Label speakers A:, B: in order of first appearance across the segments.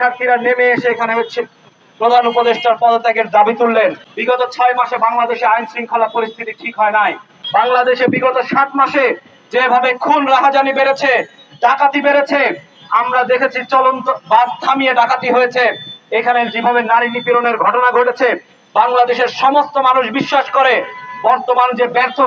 A: শিক্ষার্থীরা নেমে এসে এখানে হচ্ছে প্রধান উপদেষ্টার পদত্যাগের দাবি তুললেন। বিগত ছয় মাসে বাংলাদেশে আইন শৃঙ্খলা পরিস্থিতি ঠিক হয় নাই। বাংলাদেশে বিগত সাত মাসে যেভাবে খুন, রাহাজানি বেড়েছে, ডাকাতি বেড়েছে, আমরা দেখেছি চলন্ত বাস থামিয়ে ডাকাতি হয়েছে। এখানে যেভাবে নারী নিপীড়নের ঘটনা ঘটেছে, বাংলাদেশের সমস্ত মানুষ বিশ্বাস করে, বর্তমান যে ব্যর্থ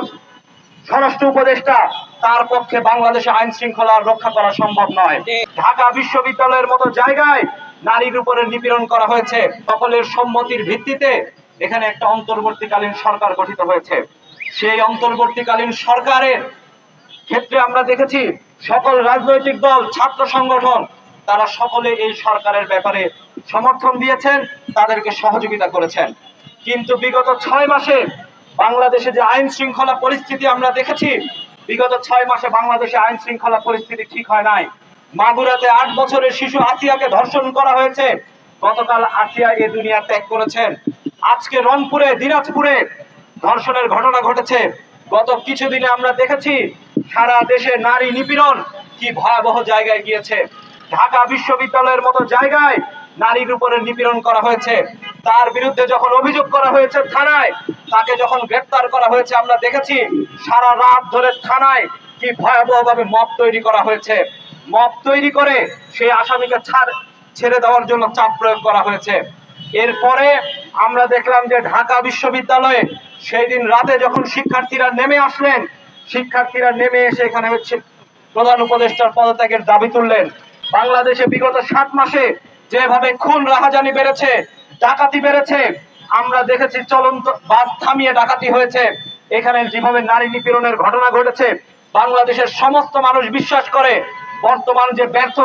A: স্বরাষ্ট্র উপদেষ্টা, তার পক্ষে বাংলাদেশে আইন শৃঙ্খলা রক্ষা করা সম্ভব নয়। ঢাকা বিশ্ববিদ্যালয়ের মতো জায়গায় নারীর উপরে নিপীড়ন করা হয়েছে। সকলের সম্মতির ভিত্তিতে এখানে একটা অন্তর্বর্তীকালীন সরকার গঠিত হয়েছে। সেই অন্তর্বর্তীকালীন সরকারের ক্ষেত্রে আমরা দেখেছি, সকল রাজনৈতিক দল, ছাত্র সংগঠন, তারা সকলে এই সরকারের ব্যাপারে সমর্থন দিয়েছেন, তাদেরকে সহযোগিতা করেছেন। কিন্তু বিগত ছয় মাসে বাংলাদেশে যে আইন শৃঙ্খলা পরিস্থিতি আমরা দেখেছি, বিগত ছয় মাসে বাংলাদেশে আইন শৃঙ্খলা পরিস্থিতি ঠিক হয় নাই। মাগুরাতে আট বছরের শিশু আসিয়াকে ধর্ষণ করা হয়েছে। গতকাল আসিয়া এ দুনিয়া ত্যাগ করেছেন। আজকে রংপুরে, দিনাজপুরে ধর্ষণের ঘটনা ঘটেছে। গত কিছুদিনে আমরা দেখেছি, সারা দেশে নারী নিপীড়ন কি ভয়াবহ জায়গায় গিয়েছে। ঢাকা বিশ্ববিদ্যালয়ের মতো জায়গায় নারীর উপরে নিপীড়ন করা হয়েছে। তার বিরুদ্ধে যখন অভিযোগ করা হয়েছে থানায়, তাকে যখন গ্রেপ্তার করা হয়েছে, আমরা দেখেছি সারা রাত ধরে থানায় কি ভয়াবহভাবে মব তৈরি করা হয়েছে। মব তৈরি করে সেই আসামিকে ছাড়, ছেড়ে দেওয়ার জন্য চাপ প্রয়োগ করা হয়েছে। এরপরে আমরা দেখলাম যে ঢাকা বিশ্ববিদ্যালয়ে সেই দিন রাতে যখন শিক্ষার্থীরা নেমে আসলেন, শিক্ষার্থীরা নেমে এসে এখানে হচ্ছে প্রধান উপদেষ্টার পদত্যাগের দাবি তুললেন। বাংলাদেশে বিগত সাত মাসে যেভাবে খুন রাহাজানি বেড়েছে, ডাকাতি বেড়েছে, আমরা দেখেছি চলন্ত বাস থামিয়ে ডাকাতি হয়েছে। এখানে যেভাবে নারী নিপীড়নের ঘটনা ঘটেছে, বাংলাদেশের সমস্ত মানুষ বিশ্বাস করে বর্তমান যে ব্যর্থ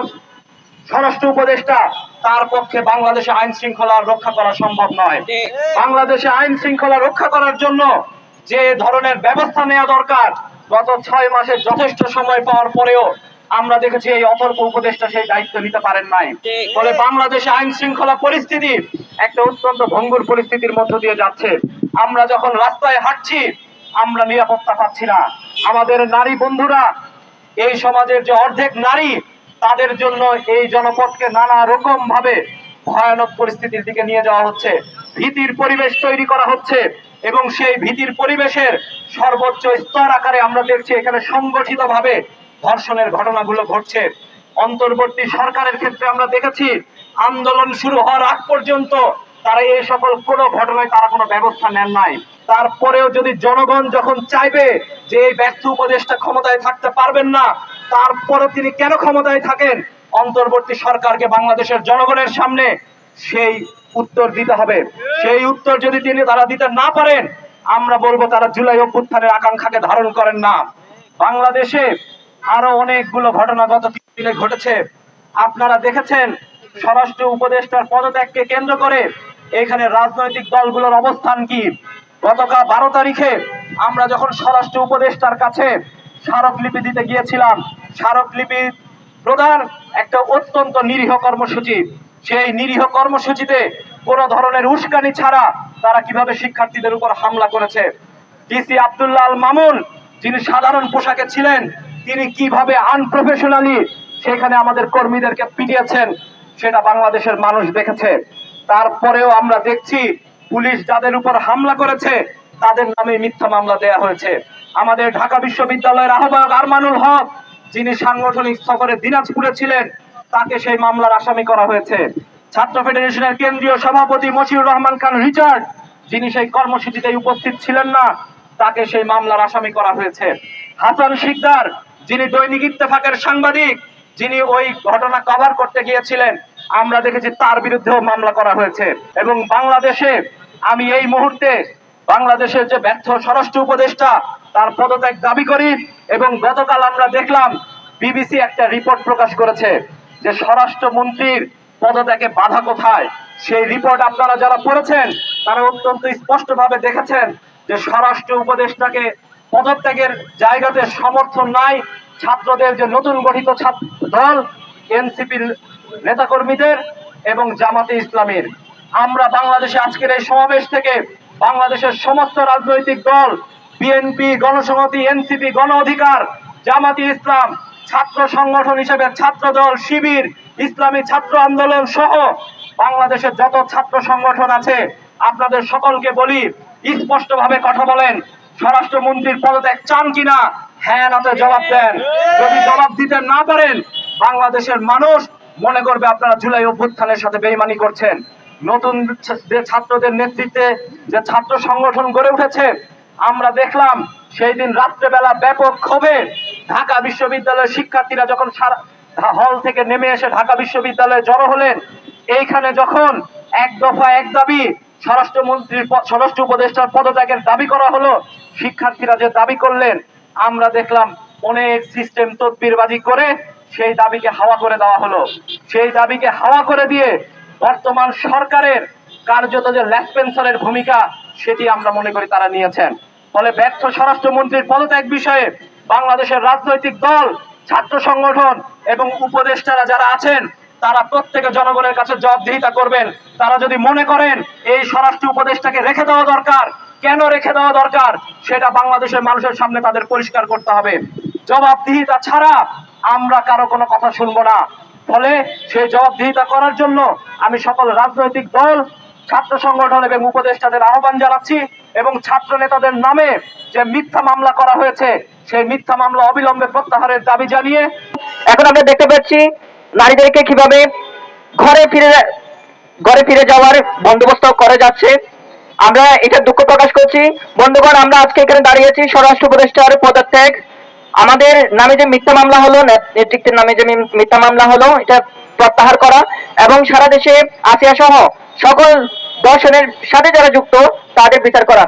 A: স্বরাষ্ট্র উপদেষ্টা, তার পক্ষে বাংলাদেশে আইন শৃঙ্খলা রক্ষা করা সম্ভব নয়। বাংলাদেশে আইন শৃঙ্খলা রক্ষা করার জন্য যে ধরনের ব্যবস্থা নেওয়া দরকার, গত ছয় মাসে যথেষ্ট সময় পাওয়ার পরেও আমরা দেখেছি এই অতর্ক উপদেষ্টা সেই দায়িত্ব নিতে পারেন নাই। ফলে বাংলাদেশে আইন শৃঙ্খলা পরিস্থিতি একটা অত্যন্ত ভঙ্গুর পরিস্থিতির মধ্য দিয়ে যাচ্ছে। আমরা যখন রাস্তায় হাঁটছি, আমরা নিরাপত্তা পাচ্ছি না। আমাদের নারী বন্ধুরা এই সমাজের যে অর্ধেক নারী, তাদের জন্য এই জনপদকে নানা রকম ভাবে ভয়ানক পরিস্থিতির দিকে নিয়ে যাওয়া হচ্ছে। ভীতির পরিবেশ তৈরি করা হচ্ছে এবং সেই ভীতির পরিবেশের সর্বোচ্চ স্তর আকারে আমরা দেখছি এখানে সংগঠিত ভাবে ধর্ষণের ঘটনাগুলো ঘটছে। অন্তর্বর্তী সরকারের ক্ষেত্রে আমরা দেখেছি, আন্দোলন শুরু হওয়ার আগ পর্যন্ত তারা এই সকল কোনো ঘটনায় তারা কোনো ব্যবস্থা নেন নাই। তারপরেও যদি জনগণ যখন চাইবে যে এই ব্যর্থ উপদেষ্টা ক্ষমতায় থাকতে পারবেন না তারপরে তিনি কেন ক্ষমতায় থাকেন? অন্তর্বর্তী সরকারকে বাংলাদেশের জনগণের সামনে সেই উত্তর দিতে হবে। সেই উত্তর যদি তিনি তারা দিতে না পারেন, আমরা বলব তারা জুলাই অভ্যুত্থানের আকাঙ্ক্ষাকে ধারণ করেন না। বাংলাদেশে আরও অনেকগুলো ঘটনা গত দিনে ঘটেছে। আপনারা দেখেছেন, স্বরাষ্ট্র উপদেষ্টার পদত্যাগকে কেন্দ্র করে এখানে রাজনৈতিক দলগুলোর অবস্থান কি? গতকাল বারো তারিখে আমরা যখন স্বরাষ্ট্র উপদেষ্টার কাছে স্মারকলিপি দিতে গিয়েছিলাম, স্মারকলিপি প্রধান একটা অত্যন্ত নিরীহ কর্মসূচি। সেই নিরীহ কর্মসূচিতে কোনো ধরনের উস্কানি ছাড়া তারা কীভাবে শিক্ষার্থীদের উপর হামলা করেছে? ডিসি আব্দুল্লাহ আল মামুন, যিনি সাধারণ পোশাকে ছিলেন, তিনি কীভাবে আনপ্রফেশনালি সেখানে আমাদের কর্মীদেরকে পিটিয়েছেন, সেটা বাংলাদেশের মানুষ দেখেছে। তারপরেও আমরা দেখছি পুলিশ যাদের উপর হামলা করেছে, তাদের নামে মিথ্যা মামলা দেয়া হয়েছে। আমাদের ঢাকা বিশ্ববিদ্যালয়ের আহ্বায়ক আরমানুল হক, যিনি সাংগঠনিক সফরে দিনাজপুরে ছিলেন, তাকে সেই মামলার আসামি করা হয়েছে। ছাত্র ফেডারেশনের কেন্দ্রীয় সভাপতি মশিউর রহমান খান রিচার্ড, যিনি সেই কর্মসূচিতে উপস্থিত ছিলেন না, তাকে সেই মামলার আসামি করা হয়েছে। হাসান শিকদার, যিনি দৈনিক ইত্তেফাকের সাংবাদিক, যিনি ওই ঘটনা কভার করতে গিয়েছিলেন, আমরা দেখেছি তার বিরুদ্ধেও মামলা করা হয়েছে। এবং বাংলাদেশে আমি এই মুহূর্তে বাংলাদেশের যে ব্যর্থ স্বরাষ্ট্র উপদেষ্টা, তার পদত্যাগ দাবি করি এবং গতকাল আমরা দেখলাম বিবিসি একটা রিপোর্ট প্রকাশ করেছে যে স্বরাষ্ট্রমন্ত্রীর পদত্যাগে বাধা কোথায়? সেই রিপোর্ট আপনারা যারা পড়েছেন, তারা অত্যন্ত স্পষ্টভাবে দেখেছেন যে স্বরাষ্ট্র উপদেষ্টাকে পদত্যাগের জায়গাতে সমর্থন নাই। ছাত্রদের যে নতুন গঠিত ছাত্র দল, এনসিপির নেতাকর্মীদের এবং জামাতে ইসলামের। আমরা বাংলাদেশে আজকের এই সমাবেশ থেকে বাংলাদেশের সমস্ত রাজনৈতিক দল, বিএনপি, গণসংহতি, এনসিপি, গণ অধিকার, জামাতি ইসলাম, ছাত্র সংগঠন হিসেবে ছাত্র দল, শিবির, ইসলামী ছাত্র আন্দোলন সহ বাংলাদেশের যত ছাত্র সংগঠন আছে, আপনাদের সকলকে বলি, স্পষ্টভাবে কথা বলেন, স্বরাষ্ট্রমন্ত্রীর পদত্যাগ চান কিনা হ্যাঁ না তো জবাব দেন। যদি জবাব দিতে না পারেন, বাংলাদেশের মানুষ মনে করবে আপনারা জুলাই অভ্যুত্থানের সাথে বেইমানি করছেন। নতুন যে ছাত্রদের নেতৃত্বে যে ছাত্র সংগঠন গড়ে উঠেছে, আমরা দেখলাম সেই দিন রাত্রেবেলা ব্যাপক ক্ষোভে ঢাকা বিশ্ববিদ্যালয়ের শিক্ষার্থীরা যখন হল থেকে নেমে এসে ঢাকা বিশ্ববিদ্যালয়ে জড়ো হলেন, এইখানে যখন এক দফা এক দাবি স্বরাষ্ট্রমন্ত্রীর স্বরাষ্ট্র উপদেষ্টার পদত্যাগের দাবি করা হলো, শিক্ষার্থীরা যে দাবি করলেন, আমরা দেখলাম অনেক সিস্টেম তদবিরবাজি করে সেই দাবিকে হাওয়া করে দেওয়া হলো। সেই দাবিকে হাওয়া করে দিয়ে বর্তমান সরকারের কার্যত যে ল্যাসপেন্সারের ভূমিকা, সেটি আমরা মনে করি তারা নিয়েছেন। ফলে ব্যর্থ স্বরাষ্ট্রমন্ত্রীর পদত্যাগ বিষয়ে বাংলাদেশের রাজনৈতিক দল, ছাত্র সংগঠন এবং উপদেষ্টারা যারা আছেন, তারা প্রত্যেকে জনগণের কাছে জবাবদিহিতা করবেন। তারা যদি মনে করেন এই স্বরাষ্ট্র উপদেষ্টাকে রেখে দেওয়া দরকার, কেন রেখে দেওয়া দরকার, সেটা বাংলাদেশের মানুষের সামনে তাদের পরিষ্কার করতে হবে। জবাবদিহিতা ছাড়া আমরা কারও কোনো কথা শুনব না। ফলে সেই জবাবদিহিতা করার জন্য আমি সকল রাজনৈতিক দল, ছাত্র সংগঠন এবং উপদেষ্টাদের আহ্বান জানাচ্ছি এবং ছাত্র নেতাদের নামে যে মিথ্যা মামলা করা হয়েছে, সেই মিথ্যা মামলা অবিলম্বে প্রত্যাহারের দাবি জানিয়ে
B: এখন আমরা দেখতে পাচ্ছি নারীদেরকে কীভাবে ঘরে ফিরে ঘরে ফিরে যাওয়ার বন্দোবস্ত করে যাচ্ছে। আমরা এটা দুঃখ প্রকাশ করছি। বন্ধুগণ, আমরা আজকে এখানে দাঁড়িয়েছি স্বরাষ্ট্র উপদেষ্টার পদত্যাগ আমাদের নামে যে মিথ্যা মামলা হলো নেতৃত্বের নামে যে মিথ্যা মামলা হলো, এটা প্রত্যাহার করা এবং সারা দেশে, আসিয়া সহ সকল দর্শনের সাথে যারা যুক্ত, তাদের বিচার করা।